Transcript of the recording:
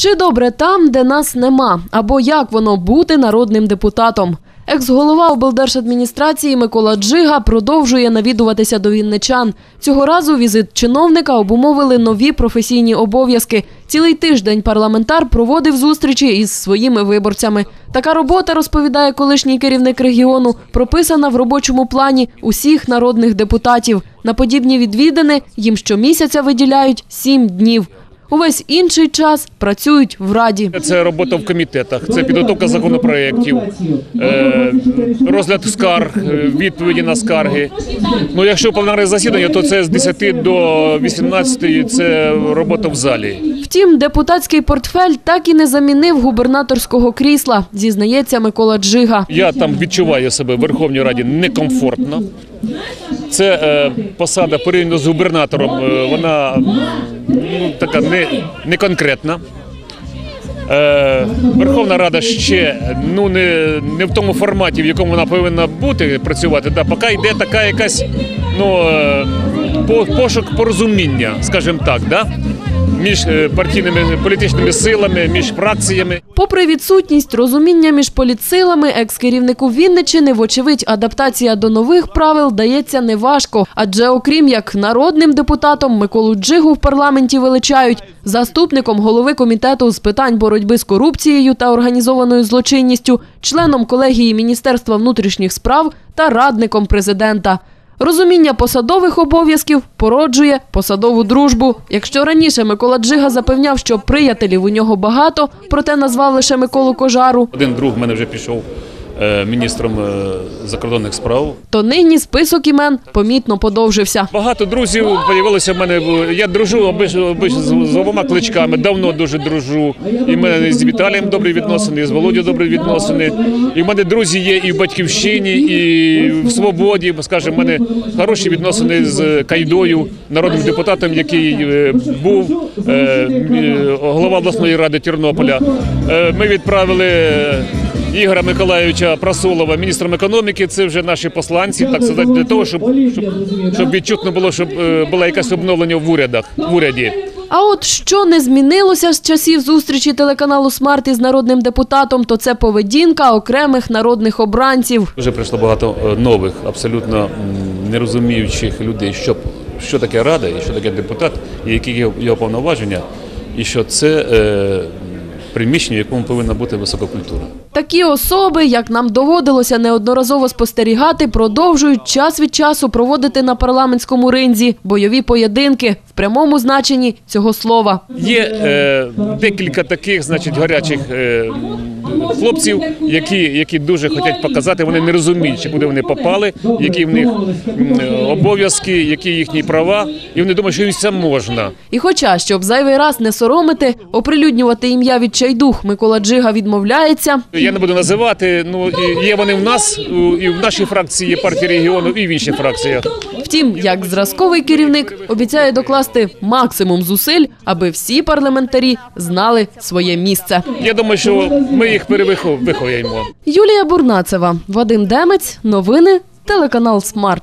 Чи добре там, де нас нема, або як воно бути народним депутатом? Екс-голова облдержадміністрації Микола Джига продовжує навідуватися до вінничан. Цього разу візит чиновника обумовили нові професійні обов'язки. Цілий тиждень парламентар проводив зустрічі із своїми виборцями. Така робота, розповідає колишній керівник регіону, прописана в робочому плані усіх народних депутатів. На подібні відвідини їм щомісяця виділяють сім днів. Увесь інший час працюють в раді. Це робота в комітетах, це підготовка законопроєктів, е, розгляд скарг, е, відповіді на скарги. Ну, якщо пленарне засідання, то це з 10 до 18 це робота в залі. Втім, депутатський портфель так і не замінив губернаторського крісла, зізнається Микола Джига. Я там відчуваю себе в Верховній Раді некомфортно. Це е, посада порівняно з губернатором, е, вона ну, така не, конкретна. Е, Верховна Рада ще ну не, не в тому форматі, в якому вона повинна бути працювати. Да, поки йде така якась ну, пошук порозуміння, скажімо так, да? між е, партійними політичними силами, між фракціями. Попри відсутність розуміння між політсилами, екс-керівнику Вінничини, вочевидь, адаптація до нових правил дається неважко. Адже, окрім як народним депутатом, Миколу Джигу в парламенті величають заступником голови комітету з питань боротьби з корупцією та організованою злочинністю, членом колегії Міністерства внутрішніх справ та радником президента. Розуміння посадових обов'язків породжує посадову дружбу. Якщо раніше Микола Джига запевняв, що приятелів у нього багато, проте назвав лише Миколу Кожару, Один друг в мене вже пішов міністром е, закордонних справ. то нині список імен помітно подовжився. Багато друзів з'явилося в мене. Я дружу обично з, обома кличками, давно дуже дружу. І в мене з Віталієм добрі відносини, і з Володю добрі відносини. І в мене друзі є і в батьківщині, і в свободі. Скажімо, в мене хороші відносини з Кайдою, народним депутатом, який е, був е, е, голова обласної ради Тернополя. Е, Ми відправили. Ігоря Миколаївича Прасолова, міністром економіки, це вже наші посланці, так сказати, для того, щоб, щоб, щоб відчутно було, щоб е, було якесь обновлення в урядах в уряді. А от що не змінилося з часів зустрічі телеканалу Смарт із народним депутатом, то це поведінка окремих народних обранців. Вже прийшло багато е, нових, абсолютно нерозуміючих людей, що, що таке рада і що таке депутат, і які його повноваження, і що це е, приміщення, в якому повинна бути висока культура. Такі особи, як нам доводилося неодноразово спостерігати, продовжують час від часу проводити на парламентському ринзі бойові поєдинки в прямому значенні цього слова. Є е, декілька таких, значить, гарячих е, хлопців, які, які дуже хочуть показати, вони не розуміють, чи куди вони попали, які в них обов'язки, які їхні права, і вони думають, що їм це можна. І хоча, щоб зайвий раз не соромити, оприлюднювати ім'я відчайдух Микола Джига відмовляється. Я не буду називати. Ну є вони в нас, і в нашій фракції є партії регіону, і в інших фракціях. Втім, як зразковий керівник обіцяє докласти максимум зусиль, аби всі парламентарі знали своє місце. Я думаю, що ми їх перевиховуємо. Юлія Бурнацева, Вадим Демець, новини, телеканал Смарт.